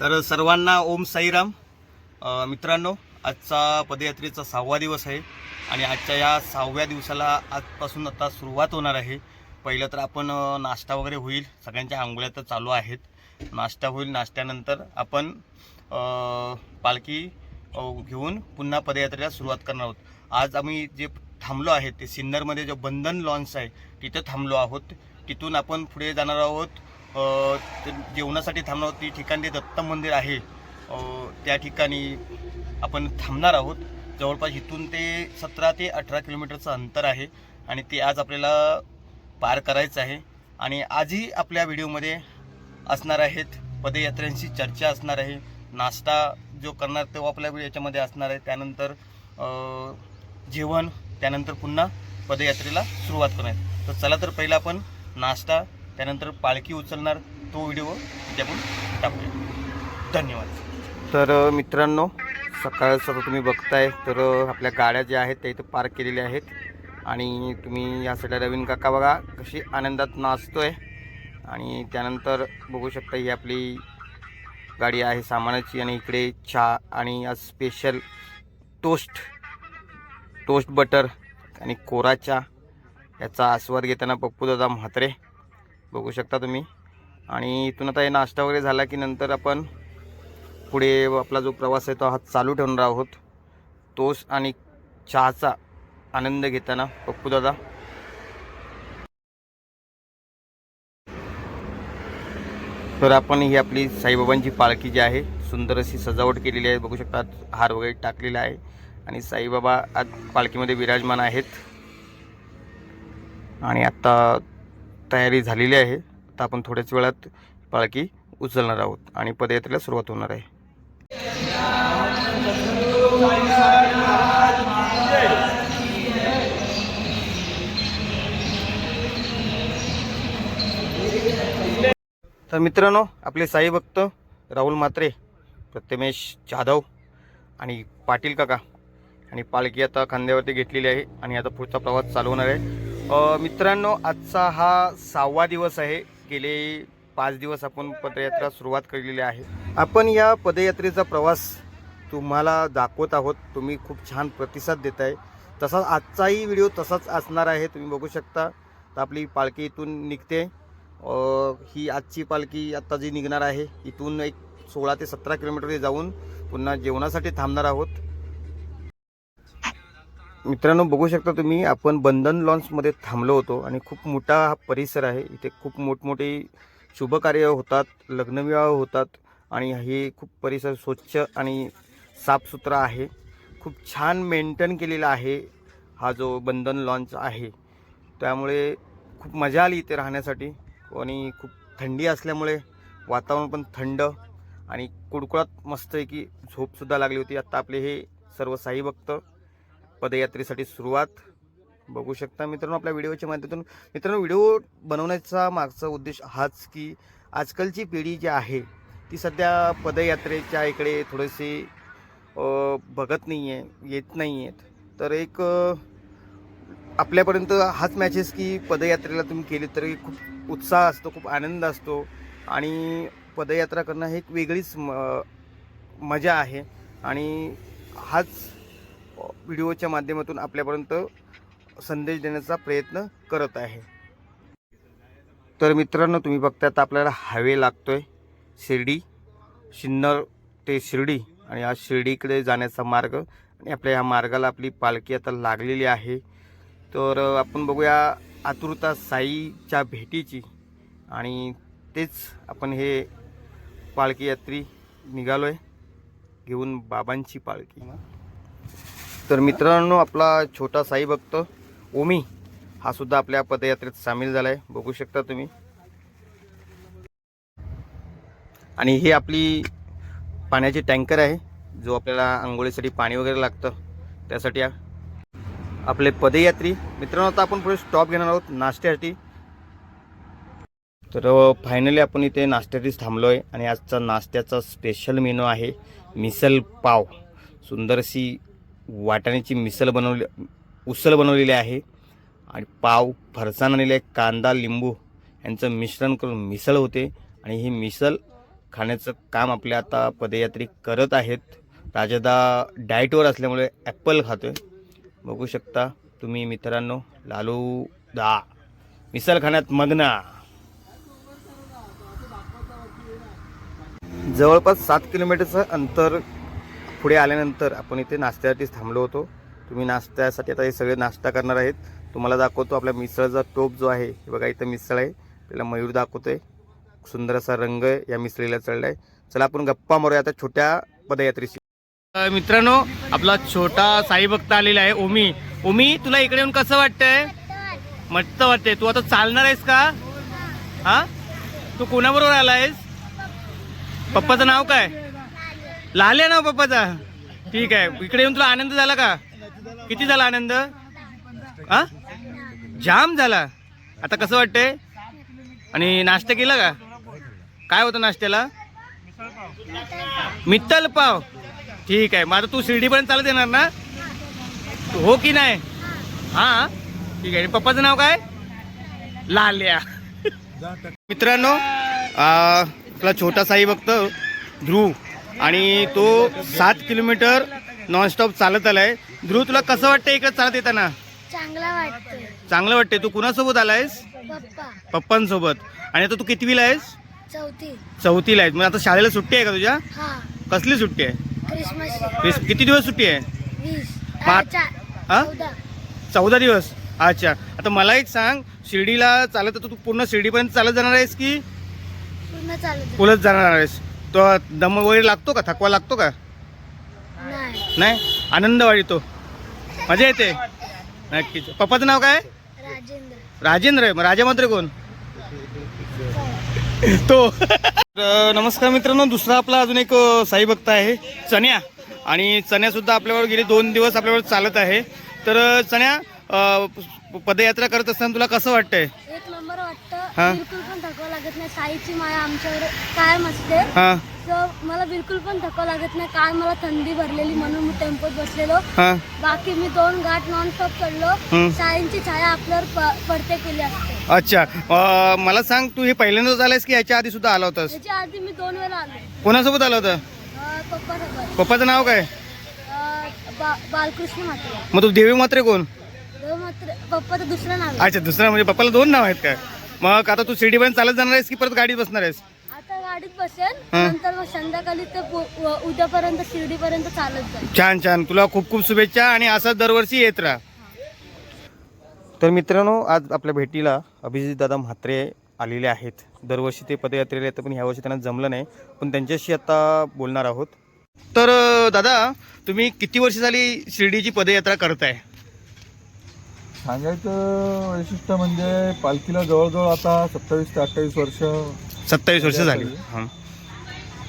तर सर्वांना ओम साईराम. मित्रांनो आजचा पदयात्रेचा सहावा दिवस आहे आणि आजच्या या सहाव्या दिवसाला आजपासून आता सुरुवात होणार आहे. पहिलं तर आपण नाश्ता वगैरे होईल. सगळ्यांच्या आंघोळ्या तर चालू आहेत. नाश्ता होईल नाश्त्यानंतर आपण पालखी घेऊन पुन्हा पदयात्रेला सुरुवात करणार आहोत. आज आम्ही जे थांबलो आहे ते सिन्नरमध्ये जो बंधन लॉन्च आहे तिथं थांबलो आहोत. तिथून आपण पुढे जाणार आहोत जेवणासाठी थांबणार ते ती ठिकाणी ते दत्त मंदिर आहे त्या ठिकाणी आपण थांबणार आहोत. जवळपास इथून ते सतरा ते अठरा किलोमीटरचं अंतर आहे आणि ते आज आपल्याला पार करायचं आहे. आणि आजही आपल्या व्हिडिओमध्ये असणार आहेत पदयात्र्यांशी चर्चा असणार आहे. नाश्ता जो करणार तो आपल्या याच्यामध्ये असणार आहे. त्यानंतर जेवण त्यानंतर पुन्हा पदयात्रेला सुरुवात करणार तर चला तर पहिला आपण नाश्ता त्यानंतर पालखी उचलणार तो व्हिडिओ इथे आपण टाकूया. धन्यवाद. तर मित्रांनो सकाळ सकाळ तुम्ही बघताय तर आपल्या गाड्या ज्या आहेत त्या इथं पार्क केलेल्या आहेत. आणि तुम्ही या साईडला रवीन काका बघा कशी आनंदात नाचतोय. आणि त्यानंतर बघू शकता ही आपली गाडी आहे सामानाची. आणि इकडे चहा आणि आज स्पेशल टोस्ट टोस्ट बटर आणि कोरा चहा. याचा आस्वाद घेताना पप्पूदादा म्हात्रे. बघू शकता तुम्ही. आणि इथून आता हे नाश्ता वगैरे झाला की नंतर आपण पुढे आपला जो प्रवास आहे तो हा चालू ठेवणार आहोत. तोच आणि चहाचा आनंद घेताना पप्पू दादा. तर आपण ही आपली साईबाबांची पालखी जी आहे सुंदर अशी सजावट केलेली आहे. बघू शकता हार वगैरे टाकलेला आहे. आणि साईबाबा आज पालखीमध्ये विराजमान आहेत. आणि आत्ता तयारी झालेली आहे. तर आपण थोड्याच वेळात पालखी उचलणार आहोत आणि पदयात्रेला सुरुवात होणार आहे. तर मित्रांनो आपले साई भक्त राहुल म्हात्रे प्रथमेश जाधव आणि पाटील काका आणि पालखी आता खांद्यावरती घेतलेली आहे आणि आता पुढचा प्रवास चालवणार आहे. मित्रांनो आजचा हा सहावा दिवस आहे. गेले पाच दिवस आपण पदयात्रा सुरुवात केलेली आहे. आपण या पदयात्रेचा प्रवास तुम्हाला दाखवत आहोत. तुम्ही खूप छान प्रतिसाद देत आहे तसाच आजचाही व्हिडिओ तसाच असणार आहे. तुम्ही बघू शकता. तर आपली पालखी इथून निघते. ही आजची पालखी आत्ता जी निघणार आहे इथून एक सोळा ते सतरा किलोमीटर जाऊन पुन्हा जेवणासाठी थांबणार आहोत. मित्रांनो बघू शकता तुम्ही आपण बंधन लॉन्चमध्ये थांबलो होतो आणि खूप मोठा हा परिसर आहे. इथे खूप मोठमोठे शुभकार्य होतात लग्नविवाह होतात आणि हे खूप परिसर स्वच्छ आणि साफसुथरा आहे. खूप छान मेंटेन केलेला आहे हा जो बंधन लॉन्च आहे. त्यामुळे खूप मजा आली इथे राहण्यासाठी आणि खूप थंडी असल्यामुळे वातावरण पण थंड आणि कुडकुळात मस्त आहे की झोपसुद्धा लागली होती. आत्ता आपले हे सर्व साई भक्त पदयात्रेसाठी सुरुवात बघू शकता. मित्रांनो आपल्या व्हिडिओच्या माध्यमातून मित्रांनो व्हिडिओ बनवण्याचा मागचा उद्देश हाच की आजकालची पिढी जी आहे ती सध्या पदयात्रेच्या इकडे थोडेसे बघत नाही आहे येत नाही आहेत तर एक आपल्यापर्यंत हाच मॅचेस की पदयात्रेला तुम्ही केली तरी खूप उत्साह असतो खूप आनंद असतो. आणि पदयात्रा करणं हे एक वेगळीच म मजा आहे. आणि हाच व्हिडिओच्या माध्यमातून आपल्यापर्यंत संदेश देण्याचा प्रयत्न करत आहे. तर मित्रांनो तुम्ही बघतात आता आपल्याला हायवे आहे शिर्डी सिन्नर ते शिर्डी आणि आज शिर्डीकडे जाण्याचा मार्ग आणि आपल्या या मार्गाला आपली पालखी आता लागलेली आहे. तर आपण बघूया आतुरता साईच्या भेटीची आणि तेच आपण हे पालखी यात्री निघालो आहे घेऊन बाबांची पालखी. तर मित्रांनो आपला छोटा साई भक्त ओमी हा सुद्धा आपल्या पदयात्रेत सामील झाला आहे बघू शकता तुम्ही. आणि ही आपली पाण्याची टँकर आहे जो आपल्याला आंघोळीसाठी पाणी वगैरे लागतं. त्यासाठी आपले पदयात्री. मित्रांनो आता आपण पुढे स्टॉप घेणार आहोत नाश्त्यासाठी. तर फायनली आपण इथे नाश्त्यासाठीच थांबलो आहे आणि आजचा नाश्त्याचा स्पेशल मेनू आहे मिसल पाव. सुंदरशी वाटाण्याची मिसल बनवली उसळ बनवलेली आहे. आणि पाव फरसाण आणलेले कांदा लिंबू यांचं मिश्रण करून मिसळ होते. आणि ही मिसळ खाण्याचं काम आपले आता पदयात्री करत आहेत. राजादा डाएटवर असल्यामुळे ॲपल आहे बघू शकता तुम्ही मित्रांनो लालू दा. मिसळ खाण्यात मग्ना. जवळपास सात किलोमीटरचं अंतर पुढे आल्यानंतर आपण इथे नाश्त्यासाठीच थांबलो होतो. तुम्ही नाश्त्यासाठी आता हे सगळे नाश्ता करणार आहेत. तुम्हाला दाखवतो आपल्या मिसळचा टोप जो आहे हे बघा इथं मिसळ आहे. आपल्याला मयूर दाखवतोय. सुंदर असा रंग या मिसळीला चढलाय. चला आपण गप्पा मारूया आता छोट्या पदयात्रेशी. मित्रांनो आपला छोटा साई भक्त आलेला आहे ओमी. ओमी तुला इकडे येऊन कसं वाटतंय? मस्त वाटतंय. तू आता चालणार आहेस का? हा? तू कोणाबरोबर आलायस? पप्पाचं नाव काय? लाल्या ना पप्पाचा? ठीक आहे. इकडे येऊन तुला आनंद झाला का? किती झाला आनंद? हा? जाम झाला. आता कसं वाटतंय? आणि नाश्ता केला का? काय होतं नाश्त्याला? मित्तल पाव. ठीक आहे. मग आता तू शिर्डीपर्यंत चालत येणार ना? हो की नाही? हा? ठीक आहे. पप्पाचं नाव काय? लाल्या. मित्रांनो तुला आपला छोटा साई बघतो ध्रुव. आणि तो सात किलोमीटर नॉनस्टॉप चालत आलाय ध्रुव तुला कसं वाटतं इकडे चालत येताना? चांगला वाटतंय. तू कुणासोबत आलायस? पप्पा. पप्पांसोबत. आणि आता तू कितवीला आहेस? चौथी. चौथीला आहेस. मग आता शाळेला सुट्टी आहे का तुझ्या? कसली सुट्टी आहे? किती दिवस सुट्टी आहे? हा? चौदा. दिवस. अच्छा. आता मला एक सांग. शिर्डीला चालत तू पूर्ण शिर्डीपर्यंत चालत जाणार आहेस की पूर्ण चालत पुलत जाणार आहेस? तो दम वगैरे लागतो का? थकवा लागतो का? नाही? नाही आनंद वाढतो. मजा येते? नक्कीच. पप्पाचं नाव काय? राजेंद्र. राजेंद्र. आहे मग राजा मात्र कोण? तो. तर, नमस्कार मित्रांनो. दुसरा आपला अजून एक साई भक्त आहे चण्या. आणि चण्या सुद्धा आपल्यावर गेले दोन दिवस आपल्यावर चालत आहे. तर चण्या पदयात्रा करत असताना तुला कसं वाटतंय. वाटतं. बिलकुल पण थकवा लागत नाही. साईची माया आमच्यावर कायम असते. हां. तर मला बिलकुल पण थकवा लागत नाही. काय मला थंडी भरलेली म्हणून मी टेम्पोत बसलेलो. बाकी मी दोन घाट नॉन स्टॉप चढलो. साईंची छाया आपल्यावर पडते केली असते. अच्छा. मला सांग तू हे पहिल्यांदाच आलायस की याच्या आधी सुद्धा आला होतास? त्याच्या आधी मी दोन वेळा आलो. कोणासोबत आला होता? पप्पा पप्पाचं नाव काय? बालकृष्ण मात्र मग तू देवी मात्रे कोण? मात्र पप्पाचं दुसरं नाव. अच्छा दुसरा म्हणजे पप्पाला दोन नाव आहेत काय? मग आता तू शिर्डीपर्यंत चालत जाणार आहेस की परत गाडीत बसणार आहेस? आता गाडीत बसेल हा. नंतर मग संध्याकाळी ते पो- उ- उद्यापर्यंत शिर्डीपर्यंत चालत जाईल. छान छान. तुला खूप खूप शुभेच्छा आणि असं दरवर्षी येत राहा. तर मित्रांनो आज आपल्या भेटीला अभिजित दादा म्हात्रे आलेले आहेत. दरवर्षी ते पदयात्रेला येतं पण ह्यावर्षी त्यांना जमलं नाही. पण त्यांच्याशी आता बोलणार आहोत. तर अं, दादा तुम्ही किती वर्ष झाली शिर्डीची पदयात्रा करताय? सांगायचं वैशिष्ट्य म्हणजे पालखीला जवळजवळ आता सत्तावीस ते अठ्ठावीस वर्ष सत्तावीस वर्ष झाली. हां.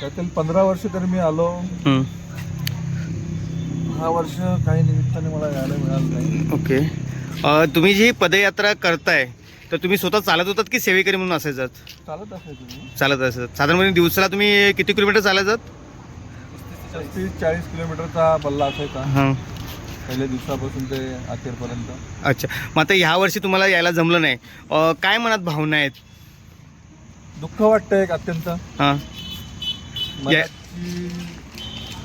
त्यातील पंधरा वर्ष तरी मी आलो. हं. हा वर्ष काही निमित्ताने मला यायला मिळालं नाही. ओके. अं, तुम्ही जी पदयात्रा करताय तर तुम्ही स्वतः चालत होतात की सेवेकरी म्हणून असायचात चालत असायचं मी. चालत असत साधारणपणे दिवसाला तुम्ही किती किलोमीटर चालायचात पस्तीस चाळीस किलोमीटरचा बल्ला असायचा. हां. पहिल्या दिवसापासून ते अखेरपर्यंत. अच्छा. मग आता ह्या वर्षी तुम्हाला यायला जमलं नाही. अं, काय मनात भावना आहेत? दुःख वाटतं एक अत्यंत. हां. मनाची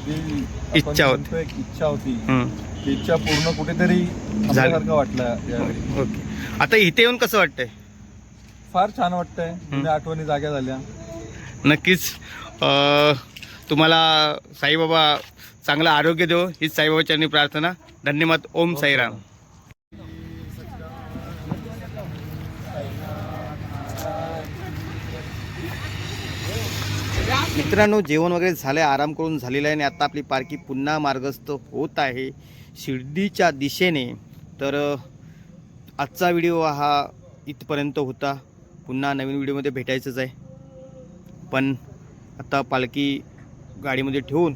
जी आपण इच्छा होती. म्हणतो एक इच्छा होती. हं. ती इच्छा पूर्ण कुठेतरी थांबल्यासारखं वाटलं यावेळी. ओके. आता इथे येऊन कसं वाटतंय? फार छान वाटतंय. जुन्या आठवणी जाग्या झाल्या. नक्कीच. अं, तुम्हाला साईबाबा चांगलं आरोग्य देव हीच साईबाबाच्यांनी प्रार्थना. धन्यवाद. ओम साईराम. मित्रांनो जेवण वगैरे झालं आहे आराम करून झालेलं आहे आणि आता आपली पालखी पुन्हा मार्गस्थ होत आहे. शिर्डीच्या दिशेने. तर आजचा व्हिडिओ हा इथपर्यंत होता. पुन्हा नवीन व्हिडिओमध्ये भेटायचंच आहे. पण आता पालखी गाडीमध्ये ठेवून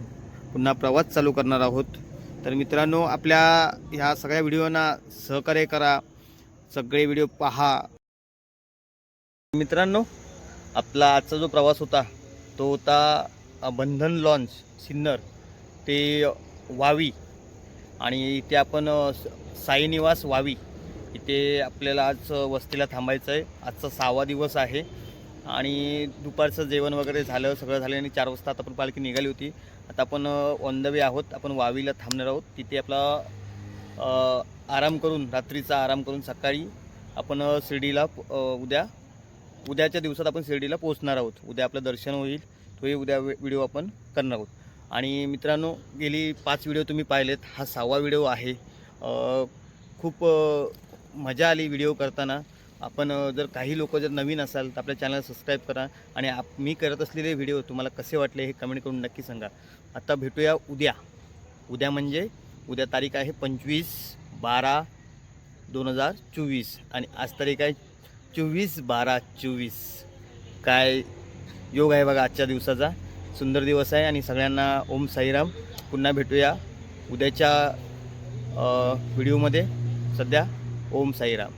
पुन्हा प्रवास चालू करणार आहोत. तर मित्रांनो आपल्या ह्या सगळ्या व्हिडिओना सहकार्य करा. सगळे व्हिडिओ पहा. मित्रांनो आपला आजचा जो प्रवास होता तो होता बंधन लॉन्च सिन्नर. ते वावी आणि इथे आपण साईनिवास वावी इथे आपल्याला आज वस्तीला थांबायचं आहे आजचा सहावा दिवस आहे. आणि दुपारचं जेवण वगैरे झालं सगळं झालं आणि चार वाजता आता आपण पालखी निघाली होती. आता आपण ऑन द वे आहोत. आपण वावीला थांबणार आहोत. तिथे आपला आराम करून रात्रीचा आराम करून सकाळी आपण शिर्डीला उद्या उद्याच्या दिवसात आपण शिर्डीला पोहोचणार आहोत. उद्या आपलं दर्शन होईल. तोही उद्या व्हिडिओ आपण करणार आहोत. आणि मित्रांनो गेली पाच व्हिडिओ तुम्ही पाहिलेत. हा सहावा व्हिडिओ आहे. खूप मजा आली व्हिडिओ करताना. आपण जर काही लोक जर नवीन असाल तर आपल्या चॅनल सबस्क्राईब करा आणि आप मी करत असलेले व्हिडिओ तुम्हाला कसे वाटले हे कमेंट करून नक्की सांगा. आता भेटूया उद्या. उद्या म्हणजे उद्या तारीख आहे पंचवीस बारा दोन हजार चोवीस आणि आज तारीख आहे चोवीस बारा चोवीस. काय योग आहे बघा आजच्या दिवसाचा. सुंदर दिवस आहे आणि सगळ्यांना ओम साईराम. पुन्हा भेटूया उद्याच्या व्हिडिओमध्ये. सध्या ओम साईराम.